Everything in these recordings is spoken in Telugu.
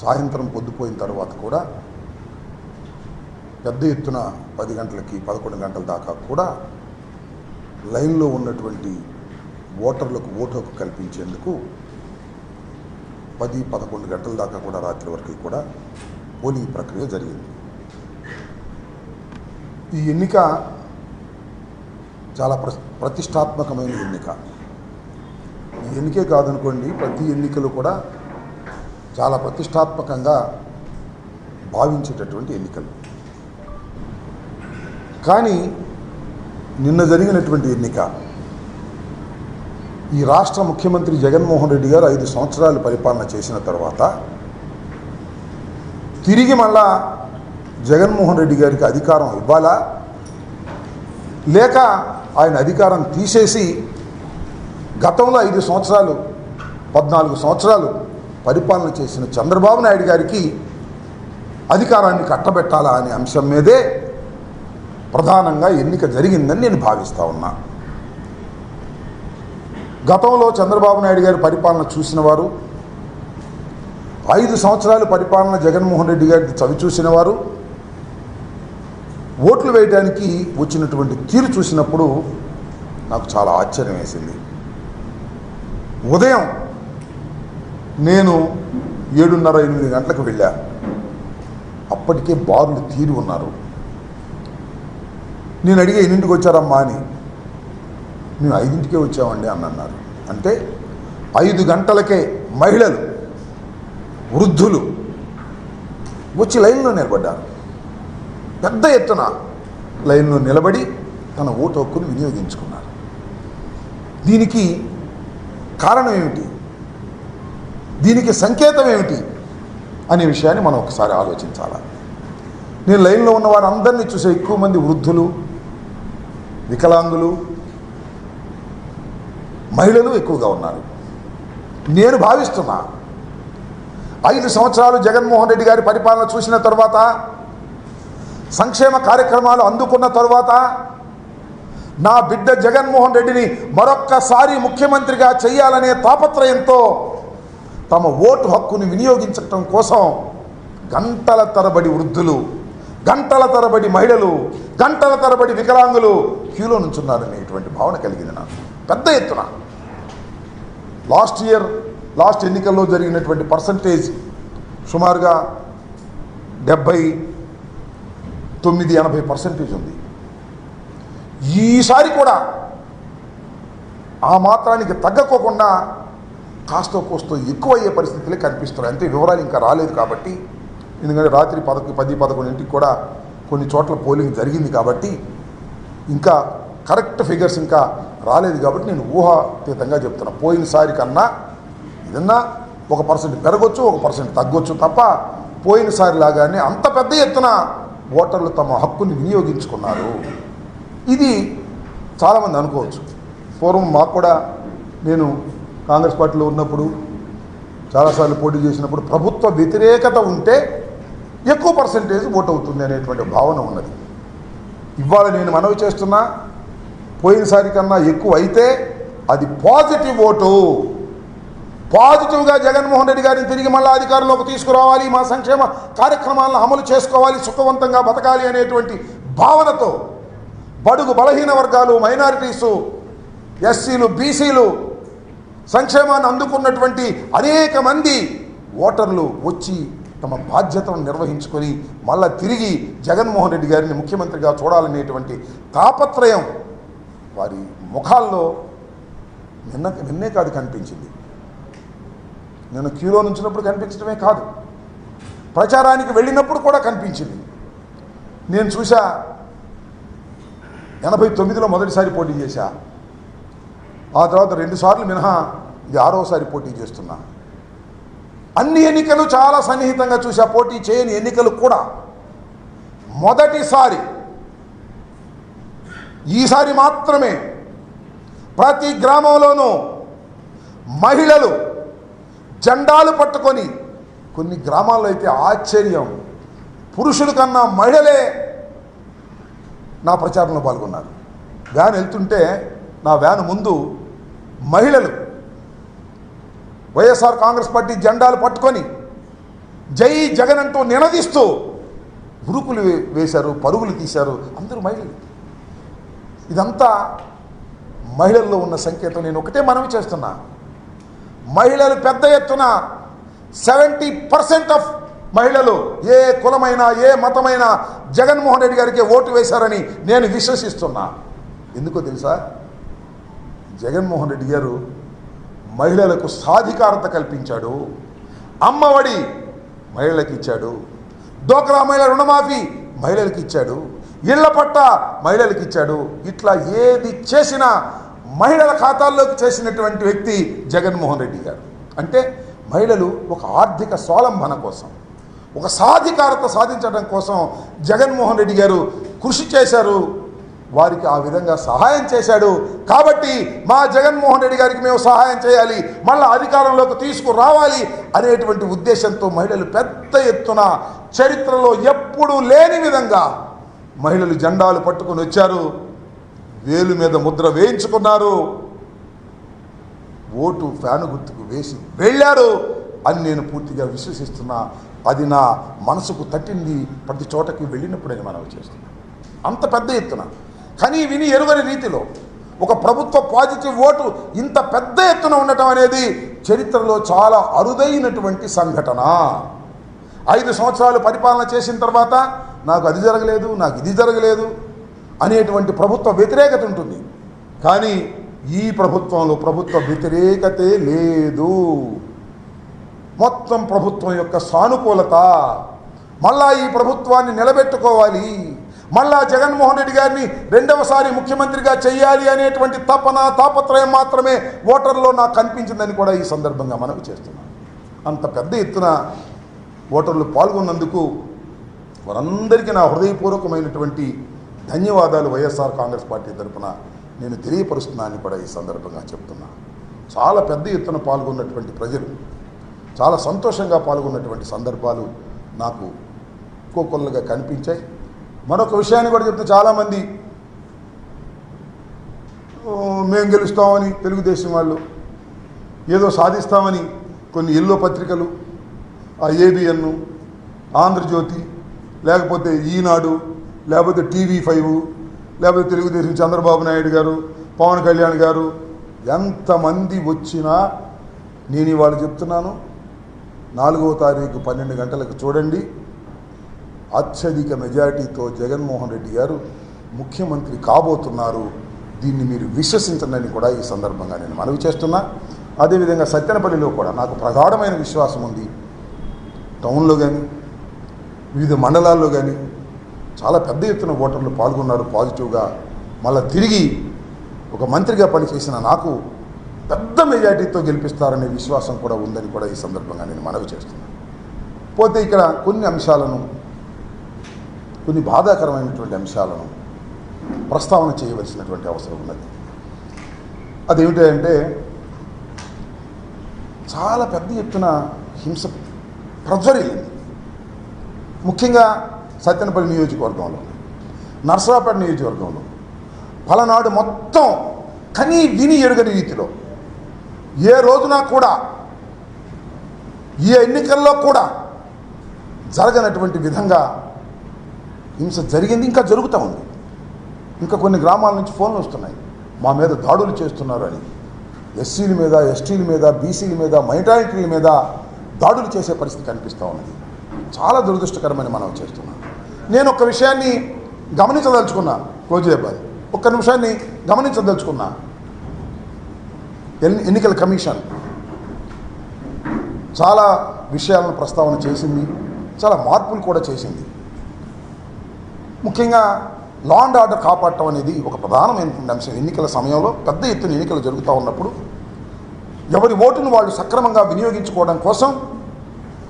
సాయంత్రం పొద్దుపోయిన తర్వాత కూడా పెద్ద ఎత్తున పది గంటలకి పదకొండు గంటల దాకా కూడా లైన్లో ఉన్నటువంటి ఓటర్లకు ఓటు హక్కు కల్పించేందుకు పది పదకొండు గంటల దాకా కూడా రాత్రి వరకు కూడా పోలింగ్ ప్రక్రియ జరిగింది. ఈ ఎన్నిక చాలా ప్ర ప్రతిష్టాత్మకమైన ఎన్నిక. ఈ ఎన్నికే కాదనుకోండి ప్రతి ఎన్నికలు కూడా చాలా ప్రతిష్టాత్మకంగా భావించేటటువంటి ఎన్నికలు. కానీ నిన్న జరిగినటువంటి ఎన్నిక ఈ రాష్ట్ర ముఖ్యమంత్రి జగన్మోహన్ రెడ్డి గారు ఐదు సంవత్సరాలు పరిపాలన చేసిన తర్వాత తిరిగి మళ్ళా జగన్మోహన్ రెడ్డి గారికి అధికారం ఇవ్వాలా? లేక ఆయన అధికారం తీసేసి గతంలో ఐదు సంవత్సరాలు పద్నాలుగు సంవత్సరాలు పరిపాలన చేసిన చంద్రబాబు నాయుడు గారికి అధికారాన్ని కట్టబెట్టాలా అనే అంశం మీదే ప్రధానంగా ఎన్నిక జరిగిందని నేను భావిస్తూ ఉన్నా. గతంలో చంద్రబాబు నాయుడు గారి పరిపాలన చూసిన వారు ఐదు సంవత్సరాలు పరిపాలన జగన్మోహన్ రెడ్డి గారికి చవి చూసిన వారు ఓట్లు వేయడానికి వచ్చినటువంటి తీరు చూసినప్పుడు నాకు చాలా ఆశ్చర్యం వేసింది. ఉదయం నేను ఏడున్నర ఎనిమిది గంటలకు వెళ్ళా. అప్పటికే బారులు తీరి ఉన్నారు. నేను అడిగే ఎన్నింటికి వచ్చారమ్మా అని. మేము ఐదింటికే వచ్చామండి అని అన్నారు. అంటే ఐదు గంటలకే మహిళలు వృద్ధులు వచ్చి లైన్లో నిలబడ్డారు. పెద్ద ఎత్తున లైన్లో నిలబడి తన ఓటు హక్కును వినియోగించుకున్నారు. దీనికి కారణం ఏమిటి? దీనికి సంకేతం ఏమిటి అనే విషయాన్ని మనం ఒకసారి ఆలోచించాలి? నేను లైన్లో ఉన్న వారందరినీ చూసే ఎక్కువ మంది వృద్ధులు వికలాంగులు మహిళలు ఎక్కువగా ఉన్నారు. నేను భావిస్తున్నా ఐదు సంవత్సరాలు జగన్మోహన్ రెడ్డి గారి పరిపాలన చూసిన తర్వాత సంక్షేమ కార్యక్రమాలు అందుకున్న తర్వాత నా బిడ్డ జగన్మోహన్ రెడ్డిని మరొక్కసారి ముఖ్యమంత్రిగా చేయాలనే తాపత్రయంతో తమ ఓటు హక్కుని వినియోగించటం కోసం గంటల తరబడి వృద్ధులు గంటల తరబడి మహిళలు గంటల తరబడి వికలాంగులు క్యూలో నుంచున్నారనేటువంటి భావన కలిగింది నాకు. పెద్ద ఎత్తున. లాస్ట్ ఇయర్ లాస్ట్ ఎన్నికల్లో జరిగినటువంటి పర్సంటేజ్ సుమారుగా డెబ్భై తొమ్మిది ఎనభై పర్సెంటేజ్ ఉంది. ఈసారి కూడా ఆ మాత్రానికి తగ్గకోకుండా కాస్తో కోస్తో ఎక్కువ అయ్యే పరిస్థితులే కనిపిస్తున్నాయి. అంటే వివరాలు ఇంకా రాలేదు కాబట్టి ఎందుకంటే రాత్రి పదకొ పది పదకొండింటికి కూడా కొన్ని చోట్ల పోలింగ్ జరిగింది కాబట్టి ఇంకా కరెక్ట్ ఫిగర్స్ ఇంకా రాలేదు కాబట్టి నేను ఊహాతీతంగా చెప్తున్నా. పోయినసారి కన్నా ఏదన్నా ఒక పర్సెంట్ పెరగొచ్చు ఒక పర్సెంట్ తగ్గొచ్చు తప్ప పోయినసారి లాగానే అంత పెద్ద ఎత్తున ఓటర్లు తమ హక్కుని వినియోగించుకున్నారు. ఇది చాలామంది అనుకోవచ్చు. పూర్వం మాకు కూడా నేను కాంగ్రెస్ పార్టీలో ఉన్నప్పుడు చాలాసార్లు పోటీ చేసినప్పుడు ప్రభుత్వ వ్యతిరేకత ఉంటే ఎక్కువ పర్సంటేజ్ ఓట్ అవుతుంది అనేటువంటి భావన ఉన్నది. ఇవాళ నేను మనవి చేస్తున్నా పోయినసారి కన్నా ఎక్కువ అయితే అది పాజిటివ్ ఓటు. పాజిటివ్గా జగన్మోహన్ రెడ్డి గారిని తిరిగి మళ్ళీ అధికారంలోకి తీసుకురావాలి మా సంక్షేమ కార్యక్రమాలను అమలు చేసుకోవాలి సుఖవంతంగా బతకాలి అనేటువంటి భావనతో బడుగు బలహీన వర్గాలు మైనారిటీసు ఎస్సీలు బీసీలు సంక్షేమాన్ని అందుకున్నటువంటి అనేక మంది ఓటర్లు వచ్చి తమ బాధ్యతను నిర్వహించుకొని మళ్ళా తిరిగి జగన్మోహన్ రెడ్డి గారిని ముఖ్యమంత్రిగా చూడాలనేటువంటి తాపత్రయం వారి ముఖాల్లో నిన్న నిన్నే కాదు కనిపించింది. నేను క్యూలో నుంచినప్పుడు కనిపించడమే కాదు. ప్రచారానికి వెళ్ళినప్పుడు కూడా కనిపించింది. నేను చూసా ఎనభై తొమ్మిదిలో మొదటిసారి పోటీ చేశా. ఆ తర్వాత రెండుసార్లు మినహా ఇది ఆరోసారి పోటీ చేస్తున్నా. అన్ని ఎన్నికలు చాలా సన్నిహితంగా చూసా పోటీ చేయని ఎన్నికలు కూడా. మొదటిసారి ఈసారి మాత్రమే ప్రతి గ్రామంలోనూ మహిళలు జెండాలు పట్టుకొని కొన్ని గ్రామాల్లో అయితే ఆశ్చర్యం పురుషుల కన్నా మహిళలే నా ప్రచారంలో పాల్గొన్నారు. వ్యాన్ వెళ్తుంటే నా వ్యాన్ ముందు మహిళలు వైఎస్ఆర్ కాంగ్రెస్ పార్టీ జెండాలు పట్టుకొని జై జగన్ అంటూ నినదిస్తూ ఉరుకులు వేశారు పరుగులు తీశారు అందరూ మహిళలు. ఇదంతా మహిళల్లో ఉన్న సంకేతం. నేను ఒకటే మనవి చేస్తున్నా. మహిళలు పెద్ద ఎత్తున సెవెంటీ పర్సెంట్ ఆఫ్ మహిళలు ఏ కులమైనా ఏ మతమైనా జగన్మోహన్ రెడ్డి గారికి ఓటు వేశారని నేను విశ్వసిస్తున్నా. ఎందుకో తెలుసా? జగన్మోహన్ రెడ్డి గారు మహిళలకు సాధికారత కల్పించాడు. అమ్మఒడి మహిళలకు ఇచ్చాడు. డోక్రా మహిళ రుణమాఫీ మహిళలకు ఇచ్చాడు. ఇళ్ళ పట్ట మహిళలకు ఇచ్చాడు. ఇట్లా ఏది చేసినా మహిళల ఖాతాల్లోకి చేసినటువంటి వ్యక్తి జగన్మోహన్ రెడ్డి గారు. అంటే మహిళలు ఒక ఆర్థిక స్వాలంబన కోసం ఒక సాధికారత సాధించడం కోసం జగన్మోహన్ రెడ్డి గారు కృషి చేశారు. వారికి ఆ విధంగా సహాయం చేశాడు. కాబట్టి మా జగన్మోహన్ రెడ్డి గారికి మేము సహాయం చేయాలి మళ్ళీ అధికారంలోకి తీసుకురావాలి అనేటువంటి ఉద్దేశంతో మహిళలు పెద్ద ఎత్తున చరిత్రలో ఎప్పుడూ లేని విధంగా మహిళలు జెండాలు పట్టుకొని వచ్చారు. వేలు మీద ముద్ర వేయించుకున్నారు. ఓటు ఫ్యాను గుర్తుకు వేసి వెళ్ళారు అని నేను పూర్తిగా విశ్వసిస్తున్నా. అది నా మనసుకు తట్టింది. ప్రతి చోటకి వెళ్ళినప్పుడు నేను మనవి చేస్తున్నాను అంత పెద్ద ఎత్తున. కానీ విని ఎరుగని రీతిలో ఒక ప్రభుత్వ పాజిటివ్ ఓటు ఇంత పెద్ద ఎత్తున ఉండటం అనేది చరిత్రలో చాలా అరుదైనటువంటి సంఘటన. ఐదు సంవత్సరాలు పరిపాలన చేసిన తర్వాత నాకు అది జరగలేదు నాకు ఇది జరగలేదు అనేటువంటి ప్రభుత్వ వ్యతిరేకత ఉంటుంది. కానీ ఈ ప్రభుత్వంలో ప్రభుత్వ వ్యతిరేకతే లేదు. మొత్తం ప్రభుత్వం యొక్క సానుకూలత. మళ్ళా ఈ ప్రభుత్వాన్ని నిలబెట్టుకోవాలి. మళ్ళా జగన్మోహన్ రెడ్డి గారిని రెండవసారి ముఖ్యమంత్రిగా చేయాలి అనేటువంటి తపన తాపత్రయం మాత్రమే ఓటర్లో నాకు కనిపించిందని కూడా ఈ సందర్భంగా మనవి చేస్తున్నాను. అంత పెద్ద ఎత్తున ఓటర్లు పాల్గొన్నందుకు వారందరికీ నా హృదయపూర్వకమైనటువంటి ధన్యవాదాలు వైఎస్ఆర్ కాంగ్రెస్ పార్టీ తరఫున నేను తెలియపరుస్తున్నానని కూడా ఈ సందర్భంగా చెప్తున్నా. చాలా పెద్ద ఎత్తున పాల్గొన్నటువంటి ప్రజలు చాలా సంతోషంగా పాల్గొన్నటువంటి సందర్భాలు నాకు కోకొల్లగా కనిపించాయి. మరొక విషయాన్ని కూడా చెప్తే చాలామంది మేము గెలుస్తామని తెలుగుదేశం వాళ్ళు ఏదో సాధిస్తామని కొన్ని ఎల్లో పత్రికలు ఆ ఏబిఎన్ ఆంధ్రజ్యోతి లేకపోతే ఈనాడు లేకపోతే టీవీ ఫైవ్ లేకపోతే తెలుగుదేశం చంద్రబాబు నాయుడు గారు పవన్ కళ్యాణ్ గారు ఎంతమంది వచ్చినా నేను ఇవాళ చెప్తున్నాను నాలుగవ తారీఖు పన్నెండు గంటలకు చూడండి. అత్యధిక మెజారిటీతో జగన్మోహన్ రెడ్డి గారు ముఖ్యమంత్రి కాబోతున్నారు. దీన్ని మీరు విశ్వసించండి కూడా ఈ సందర్భంగా నేను మనవి చేస్తున్నా. అదేవిధంగా సత్యనపల్లిలో కూడా నాకు ప్రగాఢమైన విశ్వాసం ఉంది. టౌన్లో కానీ వివిధ మండలాల్లో కానీ చాలా పెద్ద ఎత్తున ఓటర్లు పాల్గొన్నారు పాజిటివ్గా. మళ్ళీ తిరిగి ఒక మంత్రిగా పనిచేసిన నాకు పెద్ద మెజార్టీతో గెలిపిస్తారనే విశ్వాసం కూడా ఉందని కూడా ఈ సందర్భంగా నేను మనవి చేస్తున్నాను పోతే ఇక్కడ కొన్ని అంశాలను కొన్ని బాధాకరమైనటువంటి అంశాలను ప్రస్తావన చేయవలసినటువంటి అవసరం ఉన్నది. అదేమిటంటే చాలా పెద్ద ఎత్తున హింస ప్రజ్వరిల్లింది. ముఖ్యంగా సత్యనపల్లి నియోజకవర్గంలో నర్సరాపేట నియోజకవర్గంలో పలనాడు మొత్తం కనీ విని ఎరుగని రీతిలో ఏ రోజున కూడా ఈ ఎన్నికల్లో కూడా జరగనటువంటి విధంగా హింస జరిగింది ఇంకా జరుగుతూ ఉంది. ఇంకా కొన్ని గ్రామాల నుంచి ఫోన్లు వస్తున్నాయి. మా మీద దాడులు చేస్తున్నారు అని ఎస్సీల మీద ఎస్టీల మీద బీసీల మీద మైనారిటీల మీద దాడులు చేసే పరిస్థితి కనిపిస్తూ ఉన్నది. చాలా దురదృష్టకరమని మనం చేస్తున్నాం. నేను ఒక విషయాన్ని గమనించదలుచుకున్నా. రోజేబాయ్ ఒక్క నిమిషాన్ని గమనించదలుచుకున్నా. ఎన్ని ఎన్నికల కమిషన్ చాలా విషయాలను ప్రస్తావన చేసింది. చాలా మార్పులు కూడా చేసింది. ముఖ్యంగా లా అండ్ ఆర్డర్ కాపాడటం అనేది ఒక ప్రధానమైనటువంటి అంశం. ఎన్నికల సమయంలో పెద్ద ఎత్తున ఎన్నికలు జరుగుతూ ఉన్నప్పుడు ఎవరి ఓటును వాళ్ళు సక్రమంగా వినియోగించుకోవడం కోసం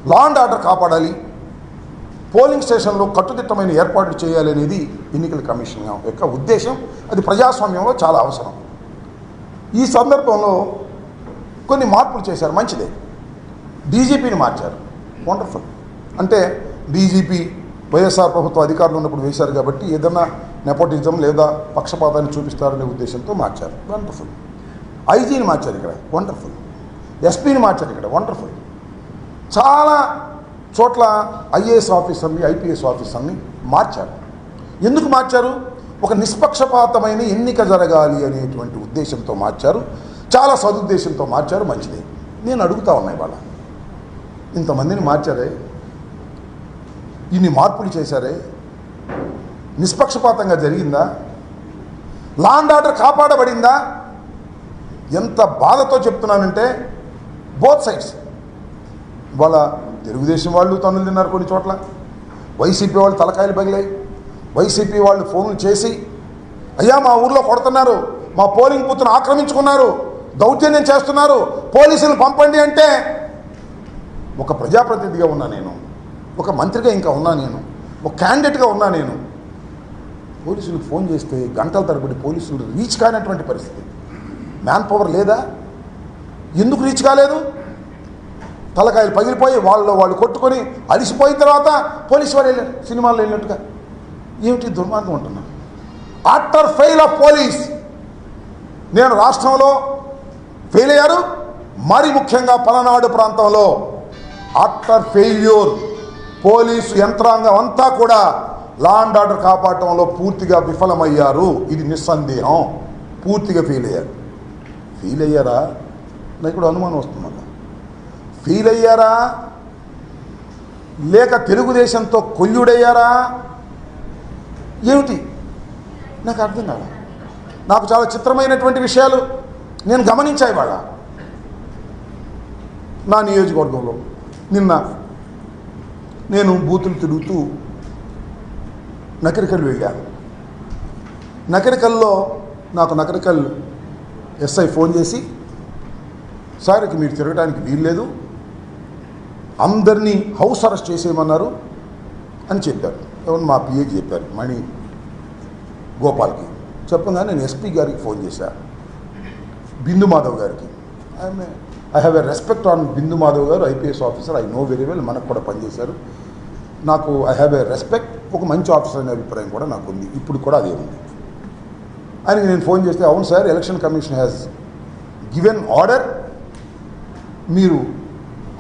లా అండ్ ఆర్డర్ కాపాడాలి పోలింగ్ స్టేషన్లో కట్టుదిట్టమైన ఏర్పాట్లు చేయాలి అనేది ఎన్నికల కమిషన్ యొక్క ఉద్దేశం. అది ప్రజాస్వామ్యంలో చాలా అవసరం. ఈ సందర్భంలో కొన్ని మార్పులు చేశారు. మంచిదే. డీజీపీని మార్చారు. వండర్ఫుల్. అంటే డీజీపీ వైఎస్ఆర్ ప్రభుత్వ అధికారులు ఉన్నప్పుడు వేశారు కాబట్టి ఏదైనా నెపోటిజం లేదా పక్షపాతాన్ని చూపిస్తారనే ఉద్దేశంతో మార్చారు. వండర్ఫుల్ ఐజీని మార్చారు ఇక్కడ. వండర్ఫుల్ ఎస్పీని మార్చారు ఇక్కడ. వండర్ఫుల్ చాలా చోట్ల ఐఏఎస్ ఆఫీసర్ని ఐపీఎస్ ఆఫీసర్ని మార్చారు. ఎందుకు మార్చారు? ఒక నిష్పక్షపాతమైన ఎన్నిక జరగాలి అనేటువంటి ఉద్దేశంతో మార్చారు. చాలా సదుద్దేశంతో మార్చారు. మంచిది. నేను అడుగుతా ఉన్నాయి వాళ్ళ ఇంతమందిని మార్చారే? ఇన్ని మార్పులు చేశారే? నిష్పక్షపాతంగా జరిగిందా? లా అండ్ ఆర్డర్ కాపాడబడిందా? ఎంత బాధతో చెప్తున్నానంటే బోత్ సైడ్స్ వాళ్ళ తెలుగుదేశం వాళ్ళు తనులు తిన్నారు కొన్ని చోట్ల. వైసీపీ వాళ్ళు తలకాయలు పగిలాయి. వైసీపీ వాళ్ళు ఫోన్లు చేసి అయ్యా మా ఊర్లో కొడుతున్నారు. మా పోలింగ్ బూత్ను ఆక్రమించుకున్నారు. దౌర్జన్యం చేస్తున్నారు. పోలీసులు పంపండి అంటే ఒక ప్రజాప్రతినిధిగా ఉన్నా నేను. ఒక మంత్రిగా ఇంకా ఉన్నా నేను. ఒక క్యాండిడేట్గా ఉన్నా నేను. పోలీసులు ఫోన్ చేస్తే గంటల తరబడి పోలీసులు రీచ్ కానటువంటి పరిస్థితి. మ్యాన్ పవర్ లేదా? ఎందుకు రీచ్ కాలేదు? తలకాయలు పగిలిపోయి వాళ్ళు వాళ్ళు కొట్టుకొని అలిసిపోయిన తర్వాత పోలీసు వాళ్ళు వెళ్ళారు సినిమాల్లో వెళ్ళినట్టుగా. ఏమిటి దుర్మార్గం ఉంటున్నాను ఆఫ్టర్ ఫెయిల్ ఆఫ్ పోలీస్. నేను రాష్ట్రంలో ఫెయిల్ అయ్యారు మరి ముఖ్యంగా పలనాడు ప్రాంతంలో ఆఫ్టర్ ఫెయిల్యూర్. పోలీసు యంత్రాంగం అంతా కూడా లా అండ్ ఆర్డర్ కాపాడటంలో పూర్తిగా విఫలమయ్యారు. ఇది నిస్సందేహం. పూర్తిగా ఫీల్ అయ్యారు. ఫీల్ అయ్యారా? నాకు ఇప్పుడు అనుమానం వస్తుంది ఫీల్ అయ్యారా? లేక తెలుగుదేశంతో కొల్లుడయ్యారా? ఏమిటి? నాకు అర్థం కాదు నాకు చాలా చిత్రమైనటువంటి విషయాలు నేను గమనించాయి వాళ్ళ నా నియోజకవర్గంలో నిన్న నేను బూతులు తిరుగుతూ నకరికల్ వెళ్ళాను నకరికల్లో నాకు నకరికల్ ఎస్ఐ ఫోన్ చేసి సార్కి మీరు తిరగడానికి వీల్లేదు అందరినీ హౌస్ అరెస్ట్ చేసేయమన్నారు అని చెప్పారు. ఎవరు మా పిఏకి చెప్పారు మణి గోపాల్కి. చెప్పగానే నేను ఎస్పీ గారికి ఫోన్ చేశాను బిందు మాధవ్ గారికి. ఆమె I have a respect on Bindu Madhav garu IPS officer I know very well మనకు కూడా పనిచేశారు. నాకు ఐ హ్యావ్ ఎ రెస్పెక్ట్ ఒక మంచి ఆఫీసర్ అనే అభిప్రాయం కూడా నాకు ఉంది. ఇప్పుడు కూడా అదే ఉంది. ఆయనకి నేను ఫోన్ చేస్తే అవును sir election commission has given order మీరు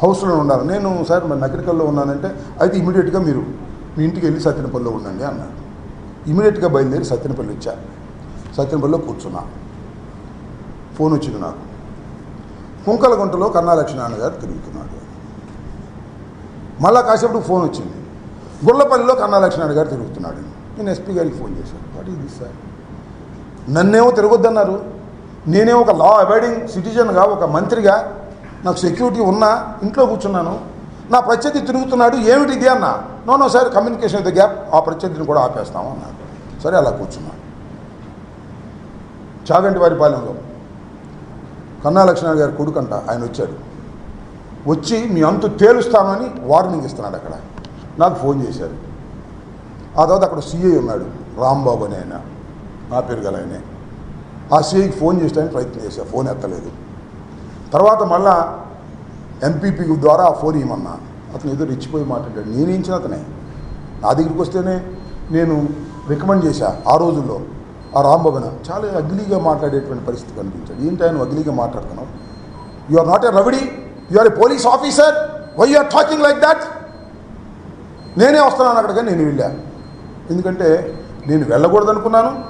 హౌస్లో ఉండాలి. నేను సార్ మరి నగరికల్లో ఉన్నానంటే అయితే ఇమీడియట్గా మీరు మీ ఇంటికి వెళ్ళి సత్యనపల్లిలో ఉండండి అన్నాడు ఇమీడియట్గా బయలుదేరి సత్యనపల్లి వచ్చా. సత్యనపల్లిలో కూర్చున్నా. ఫోన్ వచ్చింది నాకు. కుంకలగుంటలో కన్నా లక్ష్మీనారాయణ గారు తిరుగుతున్నాడు మళ్ళా కాసేపు ఫోన్ వచ్చింది. గుళ్ళపల్లిలో కన్నా లక్ష్మీనారాయణ గారు తిరుగుతున్నాడు. నేను ఎస్పీ గారికి ఫోన్ చేశాను. వాట్ ఇది సార్ నన్నేమో తిరగొద్దన్నారు. నేనే ఒక లా అబైడింగ్ సిటిజన్గా ఒక మంత్రిగా నాకు సెక్యూరిటీ ఉన్నా ఇంట్లో కూర్చున్నాను. నా ప్రత్యర్థి తిరుగుతున్నాడు. ఏమిటి ఇది అన్న? No no sir communication with gap ఆ ప్రత్యర్థిని కూడా ఆపేస్తాము అన్నాడు సరే అలా కూర్చున్నాను. చాగంటి వారి పాలెంలో కన్నా లక్ష్మణ్ గారి కొడుకంట ఆయన వచ్చాడు. వచ్చి మీ అంతు తేలుస్తామని వార్నింగ్ ఇస్తున్నాడు అక్కడ. నాకు ఫోన్ చేశారు. ఆ తర్వాత అక్కడ సీఏ ఉన్నాడు రాంబాబు అని ఆయన. నా పేరు గల ఆయనే. ఆ సీఐకి ఫోన్ చేయడానికి ప్రయత్నం చేశా ఫోన్ ఎత్తలేదు. తర్వాత మళ్ళా ఎంపీపీ ద్వారా ఆ ఫోన్ ఇవ్వమన్నా. అతను ఏదో రెచ్చిపోయి మాట్లాడాడు. నేను ఇచ్చిన అతనే? నా దగ్గరికి వస్తేనే నేను రికమెండ్ చేశా ఆ రోజుల్లో. ఆ రాంబాబున చాలా అగ్లీగా మాట్లాడేటువంటి పరిస్థితి కనిపించాడు. ఏంటి ఆయన అగ్లీగా మాట్లాడుతున్నావు? You are not a rowdy you are a police officer why you are talking like that నేనే వస్తున్నాను అక్కడికి నేను వెళ్ళా. ఎందుకంటే నేను వెళ్ళకూడదు అనుకున్నాను.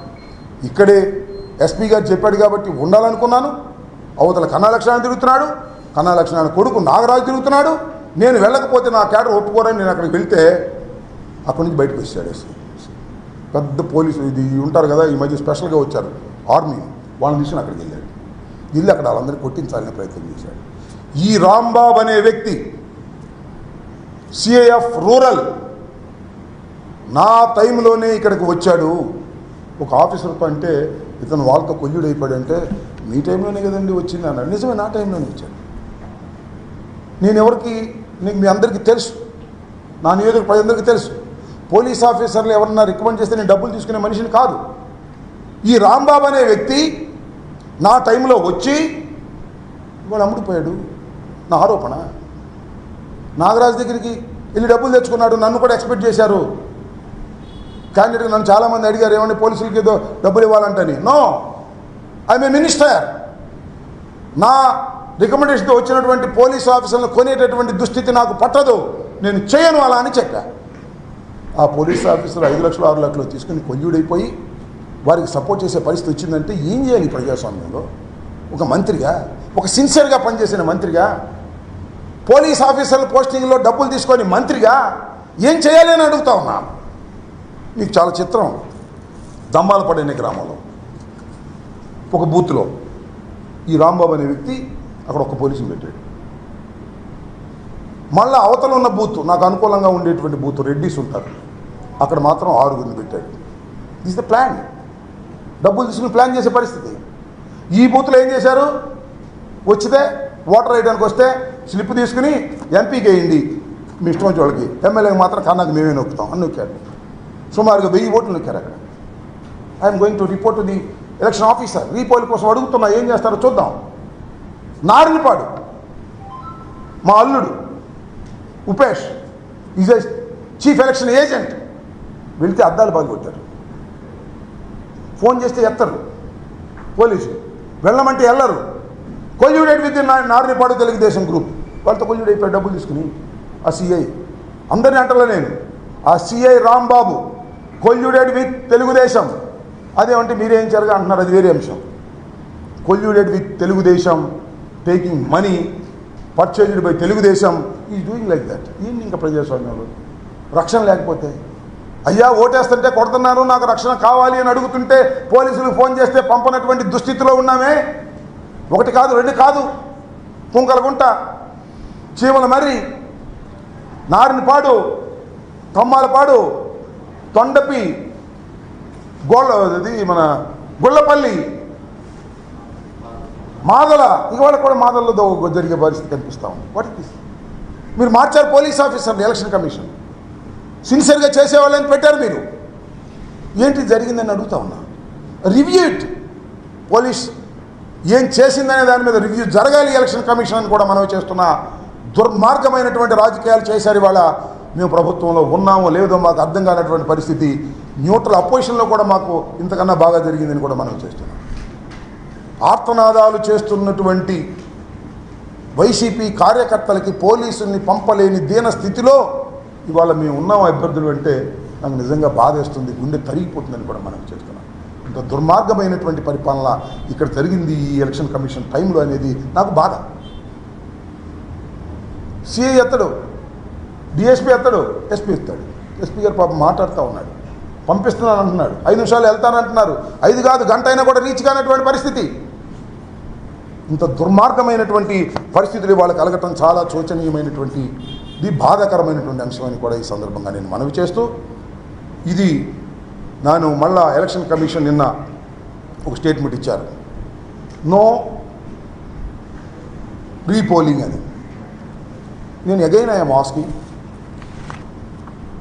ఇక్కడే ఎస్పీ గారు చెప్పాడు కాబట్టి ఉండాలనుకున్నాను. అవతల కన్నా లక్షణాన్ని తిరుగుతున్నాడు. కన్నా లక్షణాన్ని కొడుకు నాగరాజు తిరుగుతున్నాడు. నేను వెళ్ళకపోతే నా క్యాడర్ ఒప్పుకోరని నేను అక్కడికి వెళ్తే అక్కడి నుంచి బయటకు వచ్చాడు ఎస్పీ. పెద్ద పోలీసు ఇది ఉంటారు కదా ఈ మధ్య స్పెషల్గా వచ్చారు. ఆర్మీ వాళ్ళని తీసుకుని అక్కడికి వెళ్ళాడు వెళ్ళి అక్కడ వాళ్ళందరినీ కొట్టించాలనే ప్రయత్నం చేశాడు ఈ రాంబాబ్ అనే వ్యక్తి సిఐఎఫ్ రూరల్ నా టైంలోనే ఇక్కడికి వచ్చాడు. ఒక ఆఫీసర్తో అంటే ఇతను వాళ్ళతో కొల్లుడైపోయాడంటే మీ టైంలోనే కదండి వచ్చింది అన్నాడు. నిజమే నా టైంలోనే వచ్చాడు. నేను ఎవరికి నీకు మీ అందరికీ తెలుసు. నా నియోజక ప్రజలందరికీ తెలుసు. పోలీస్ ఆఫీసర్లు ఎవరన్నా రికమెండ్ చేస్తే నేను డబ్బులు తీసుకునే మనిషిని కాదు. ఈ రాంబాబు అనే వ్యక్తి నా టైంలో వచ్చి ఇవాడు అమ్ముడిపోయాడు. నా ఆరోపణ. నాగరాజు దగ్గరికి వెళ్ళి డబ్బులు తెచ్చుకున్నాడు? నన్ను కూడా ఎక్స్పెక్ట్ చేశారు. క్యాండిడేట్ నన్ను చాలామంది అడిగారు ఏమంటే పోలీసులకి ఏదో డబ్బులు ఇవ్వాలంటని? నో. I'm a minister. నా రికమెండేషన్తో వచ్చినటువంటి పోలీస్ ఆఫీసర్లను కొనేటటువంటి దుస్థితి నాకు పట్టదు. నేను చేయను అలా అని చెప్పా. ఆ పోలీస్ ఆఫీసర్ ఐదు లక్షలు ఆరు లక్షలు తీసుకుని కొల్యూడైపోయి వారికి సపోర్ట్ చేసే పరిస్థితి వచ్చిందంటే ఏం చేయాలి ప్రజాస్వామ్యంలో? ఒక మంత్రిగా ఒక సిన్సియర్గా పనిచేసిన మంత్రిగా పోలీస్ ఆఫీసర్ల పోస్టింగ్లో డబ్బులు తీసుకొని మంత్రిగా ఏం చేయాలి అని అడుగుతా ఉన్నా? మీకు చాలా చిత్రం. దమ్మాల పడిన గ్రామంలో. ఒక బూత్లో. ఈ రాంబాబు అనే వ్యక్తి అక్కడ ఒక పోలీసుని పెట్టాడు. మళ్ళీ అవతల ఉన్న బూత్ నాకు అనుకూలంగా ఉండేటువంటి బూత్ రెడ్డీస్ ఉంటారు. అక్కడ మాత్రం ఆరుగురిని పెట్టాడు దిస్ ద ప్లాన్ డబ్బులు తీసుకుని ప్లాన్ చేసే పరిస్థితి. ఈ బూత్లో ఏం చేశారు? వచ్చితే ఓటర్ వేయడానికి వస్తే స్లిప్ తీసుకుని ఎంపీకి వేయండి. మీ ఇష్టం వచ్చే వాళ్ళకి. ఎమ్మెల్యేకి మాత్రం కన్నాకు మేమే నొక్కుతాం అని నొక్కాడు సుమారుగా వెయ్యి ఓట్లు నొక్కారు అక్కడ. I'm going to report to the election officer repoll కోసం అడుగుతున్నా ఏం చేస్తారో చూద్దాం. నారినిపాడు మా అల్లుడు Upesh is chief election agent వెళితే అద్దాలు పాల్గొట్టారు ఫోన్ చేస్తే ఎత్తరు పోలీసు వెళ్ళమంటే వెళ్ళరు. Colluded with Narinipadu Telugu Desam group వాళ్ళతో కొల్యూడ్ అయిపోయి డబ్బులు తీసుకుని ఆ సిఐ అందరిని అంటలే నేను. ఆ CI Rambabu colluded with Telugu Desam. అదేమంటే మీరేం జరగా అంటున్నారు? అది వేరే అంశం. Colluded with Telugu Desam taking money purchased by Telugu Desam is doing like that. ఏంటి ఇంకా ప్రజాస్వామ్యంలో? రక్షణ లేకపోతే? అయ్యా ఓటేస్తుంటే కొడుతున్నారు నాకు రక్షణ కావాలి అని అడుగుతుంటే పోలీసులు ఫోన్ చేస్తే పంపనటువంటి దుస్థితిలో ఉన్నామే? ఒకటి కాదు రెండు కాదు. పుంకలగుంట చీమల మర్రి నారినపాడు తమ్మాలపాడు తొండపి గోళ్ళ ఇది మన గుళ్ళపల్లి మాదల ఇవాళ కూడా మాదల్లో జరిగే పరిస్థితి కనిపిస్తూ ఉంది. వాట్ ఇస్ మీరు మార్చారు పోలీస్ ఆఫీసర్ ఎలక్షన్ కమిషన్. సిన్సియర్గా చేసేవాళ్ళని పెట్టారు మీరు. ఏంటి జరిగిందని అడుగుతా ఉన్నా. రివ్యూ ఇట్ పోలీస్ ఏం చేసిందనే దాని మీద రివ్యూ జరగాలి ఎలక్షన్ కమిషన్ అని కూడా మనం చేస్తున్న దుర్మార్గమైనటువంటి రాజకీయాలు చేశారు ఇవాళ. మేము ప్రభుత్వంలో ఉన్నామో లేదో మాకు అర్థం కానటువంటి పరిస్థితి. న్యూట్రల్ అపోజిషన్లో కూడా మాకు ఇంతకన్నా బాగా జరిగిందని కూడా మనం చేస్తున్నాం. ఆర్తనాదాలు చేస్తున్నటువంటి వైసీపీ కార్యకర్తలకి పోలీసుల్ని పంపలేని దీన స్థితిలో ఇవాళ మేము ఉన్నాం అభ్యర్థులు అంటే నాకు నిజంగా బాధేస్తుంది గుండె తరిగిపోతుందని కూడా మనం చెప్తున్నాం. ఇంత దుర్మార్గమైనటువంటి పరిపాలన ఇక్కడ జరిగింది ఈ ఎలక్షన్ కమిషన్ టైంలో అనేది నాకు బాధ. సిఐ ఎత్తడు డిఎస్పీ ఎత్తడు ఎస్పీ ఎత్తాడు. ఎస్పీ గారు పాపం మాట్లాడుతూ ఉన్నాడు. పంపిస్తున్నాను అంటున్నాడు ఐదు నిమిషాలు వెళ్తానంటున్నారు. ఐదు కాదు గంట అయినా కూడా రీచ్ కానటువంటి పరిస్థితి. ఇంత దుర్మార్గమైనటువంటి పరిస్థితులు వాళ్ళకి కలగటం చాలా శోచనీయమైనటువంటి ఇది బాధాకరమైనటువంటి అంశం అని కూడా ఈ సందర్భంగా నేను మనవి చేస్తూ ఇది నేను మళ్ళా ఎలక్షన్ కమిషన్ నిన్న ఒక స్టేట్మెంట్ ఇచ్చారు. నో రీపోలింగ్ అని. నేను again I'm asking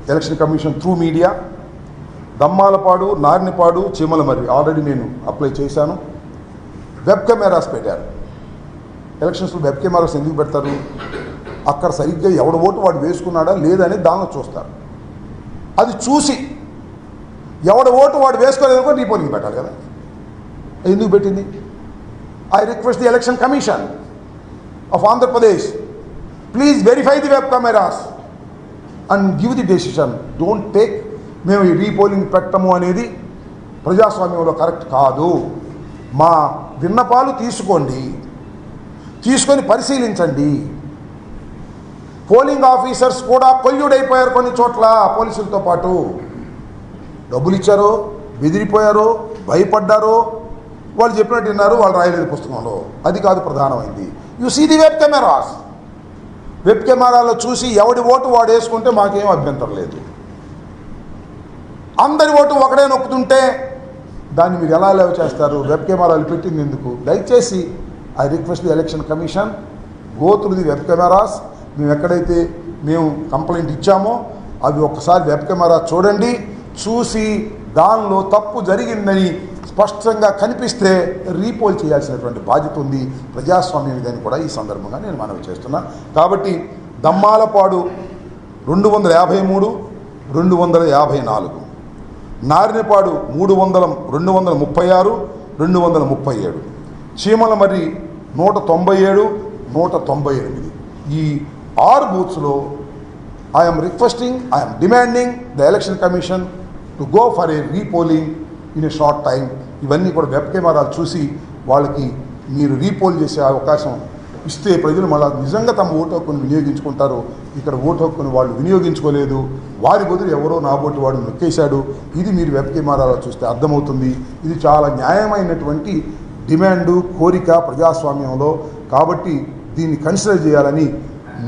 election commission through media Dammalapadu Narinipadu Cheemalamarri already నేను అప్లై చేశాను. వెబ్ కెమెరాస్ పెట్టారు. ఎలక్షన్స్లో వెబ్ కెమెరాస్ ఎందుకు పెడతారు? అక్కడ సరిగ్గా ఎవడ ఓటు వాడు వేసుకున్నాడా? లేదని దానిలో చూస్తారు. అది చూసి ఎవడ ఓటు వాడు వేసుకోలేదనుకో రీపోలింగ్ పెట్టాలి కదా. ఎందుకు పెట్టింది? I request the election commission of Andhra Pradesh please verify the web cameras and give the decision don't take మేము ఈ రీపోలింగ్ పెట్టము అనేది ప్రజాస్వామ్యంలో కరెక్ట్ కాదు. మా విన్నపాలు తీసుకోండి. తీసుకొని పరిశీలించండి. పోలింగ్ ఆఫీసర్స్ కూడా కొయ్యుడైపోయారు కొన్ని చోట్ల పోలీసులతో పాటు. డబ్బులు ఇచ్చారు బెదిరిపోయారు భయపడ్డారు వాళ్ళు చెప్పినట్టు విన్నారు వాళ్ళు రాయలేదు పుస్తకంలో. అది కాదు ప్రధానమైంది. You see the web cameras web కెమెరాలో చూసి ఎవడి ఓటు వాడు వేసుకుంటే మాకేం అభ్యంతరం లేదు. అందరి ఓటు ఒకడే నొక్కుతుంటే దాన్ని మీరు ఎలా లేవ చేస్తారు? వెబ్ కెమెరాలు పెట్టింది ఎందుకు? దయచేసి I request the election commission. Go through the web cameras మేము ఎక్కడైతే మేము కంప్లైంట్ ఇచ్చామో అవి ఒక్కసారి వెబ్ కెమెరా చూడండి. చూసి దానిలో తప్పు జరిగిందని స్పష్టంగా కనిపిస్తే రీపోల్ చేయాల్సినటువంటి బాధ్యత ఉంది. ప్రజాస్వామ్యం ఇదని కూడా ఈ సందర్భంగా నేను మనవి చేస్తున్నా. కాబట్టి దమ్మాలపాడు రెండు వందల యాభై మూడు రెండు వందల యాభై నాలుగు. నారినపాడు మూడు వందల రెండు వందల ముప్పై ఆరు రెండు వందల ముప్పై ఏడు. చీమల మరి నూట తొంభై ఏడు నూట తొంభై ఎనిమిది. ఈ ఆరు బూత్స్లో I'm requesting I'm demanding the election commission to go for a repolling in a short time ఇవన్నీ కూడా వెబ్ కెమెరాలు చూసి వాళ్ళకి మీరు రీపోల్ చేసే అవకాశం ఇస్తే ప్రజలు మళ్ళీ నిజంగా తమ ఓటు హక్కును వినియోగించుకుంటారు ఇక్కడ ఓటు హక్కును వాళ్ళు వినియోగించుకోలేదు. వారి బదులు ఎవరో నా వాడు నొక్కేశాడు. ఇది మీరు వెబ్ కెమెరాలో చూస్తే అర్థమవుతుంది. ఇది చాలా న్యాయమైనటువంటి డిమాండు కోరిక ప్రజాస్వామ్యంలో కాబట్టి దీన్ని కన్సిడర్ చేయాలని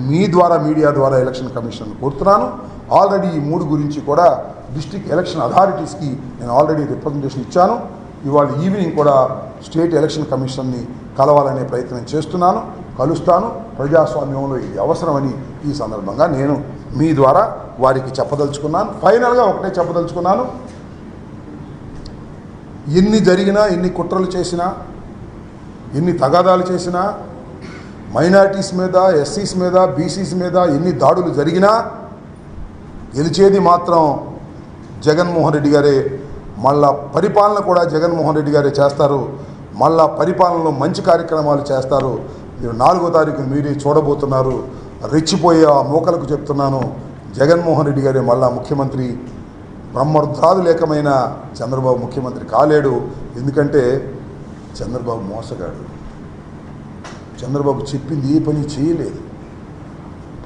మీ ద్వారా మీడియా ద్వారా ఎలక్షన్ కమిషన్ కోరుతున్నాను. ఆల్రెడీ ఈ మూడు గురించి కూడా డిస్టిక్ ఎలక్షన్ అథారిటీస్కి నేను ఆల్రెడీ రిప్రజెంటేషన్ ఇచ్చాను. ఇవాళ ఈవినింగ్ కూడా స్టేట్ ఎలక్షన్ కమిషన్ని కలవాలనే ప్రయత్నం చేస్తున్నాను కలుస్తాను. ప్రజాస్వామ్యంలో ఇది అవసరమని ఈ సందర్భంగా నేను మీ ద్వారా వారికి చెప్పదలుచుకున్నాను. ఫైనల్గా ఒకటే చెప్పదలుచుకున్నాను. ఎన్ని జరిగినా ఎన్ని కుట్రలు చేసినా ఎన్ని తగాదాలు చేసినా మైనారిటీస్ మీద ఎస్సీస్ మీద బీసీస్ మీద ఎన్ని దాడులు జరిగినా గెలిచేది మాత్రం జగన్మోహన్ రెడ్డి గారే. మళ్ళా పరిపాలన కూడా జగన్మోహన్ రెడ్డి గారే చేస్తారు. మళ్ళా పరిపాలనలో మంచి కార్యక్రమాలు చేస్తారు. మీరు నాలుగో తారీఖు మీరే చూడబోతున్నారు. రెచ్చిపోయే ఆ మూకలకు చెప్తున్నాను. జగన్మోహన్ రెడ్డి గారే మళ్ళా ముఖ్యమంత్రి. బ్రహ్మరుద్రాదు లేకమైన చంద్రబాబు ముఖ్యమంత్రి కాలేడు. ఎందుకంటే చంద్రబాబు మోసగాడు. చంద్రబాబు చెప్పింది ఏ పని చేయలేదు.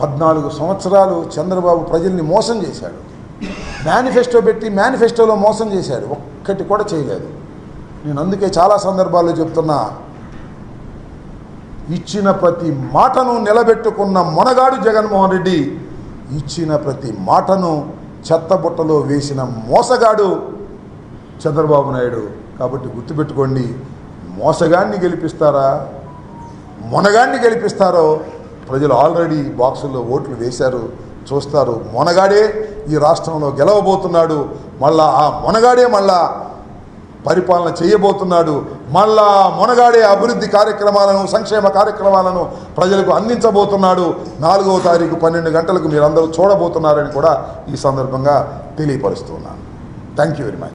పద్నాలుగు సంవత్సరాలు చంద్రబాబు ప్రజల్ని మోసం చేశాడు. మేనిఫెస్టో పెట్టి మేనిఫెస్టోలో మోసం చేశాడు. ఒక్కటి కూడా చేయలేదు. నేను అందుకే చాలా సందర్భాల్లో చెప్తున్నా ఇచ్చిన ప్రతి మాటను నిలబెట్టుకున్న మొనగాడు జగన్మోహన్ రెడ్డి ఇచ్చిన ప్రతి మాటను చెత్తబుట్టలో వేసిన మోసగాడు చంద్రబాబు నాయుడు. కాబట్టి గుర్తుపెట్టుకోండి మోసగాన్ని గెలిపిస్తారా? మొనగాన్ని గెలిపిస్తారో? ప్రజలు ఆల్రెడీ బాక్సుల్లో ఓట్లు వేశారు. చూస్తారు మొనగాడే ఈ రాష్ట్రంలో గెలవబోతున్నాడు. మళ్ళా ఆ మొనగాడే మళ్ళా పరిపాలన చేయబోతున్నాడు. మళ్ళా మొనగాడే అభివృద్ధి కార్యక్రమాలను సంక్షేమ కార్యక్రమాలను ప్రజలకు అందించబోతున్నాడు. నాలుగవ తారీఖు పన్నెండు గంటలకు మీరందరూ చూడబోతున్నారని కూడా ఈ సందర్భంగా తెలియపరుస్తున్నాను. Thank you very much